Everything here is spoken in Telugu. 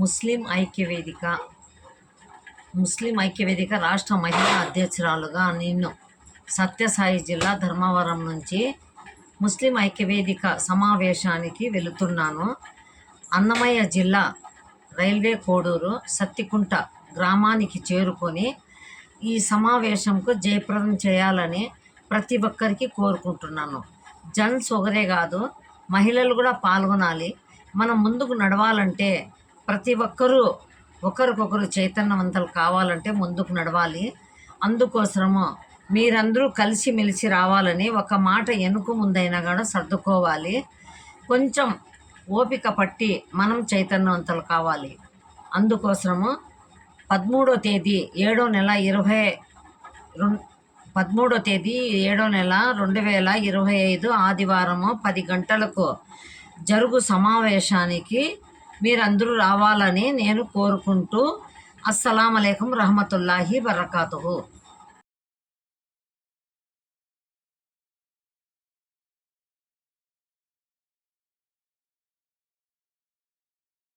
ముస్లిం ఐక్యవేదిక ముస్లిం ఐక్యవేదిక రాష్ట్ర మహిళా అధ్యక్షురాలుగా నేను సత్యసాయి జిల్లా ధర్మవరం నుంచి ముస్లిం ఐక్యవేదిక సమావేశానికి వెళుతున్నాను. అన్నమయ్య జిల్లా రైల్వే కోడూరు సత్తికుంట గ్రామానికి చేరుకొని ఈ సమావేశంకు జయప్రదం చేయాలని ప్రతి ఒక్కరికి కోరుకుంటున్నాను. జన్స్ ఒకరే కాదు మహిళలు కూడా పాల్గొనాలి. మనం ముందుకు నడవాలంటే ప్రతి ఒక్కరూ ఒకరికొకరు చైతన్యవంతులు కావాలంటే ముందుకు నడవాలి. అందుకోసము మీరందరూ కలిసిమెలిసి రావాలని ఒక మాట వెనుక ముందైనా కూడా సర్దుకోవాలి. కొంచెం ఓపిక పట్టి మనం చైతన్యవంతులు కావాలి. అందుకోసము పదమూడో తేదీ ఏడో నెల ఇరవై రెండు పదమూడో తేదీ ఏడో నెల రెండు వేల ఇరవై ఐదు ఆదివారము పది గంటలకు జరుగు సమావేశానికి మీరందరూ రావాలని నేను కోరుకుంటూ అస్సలం అయికం రహమతుల్లాహి బర్రకాతుహు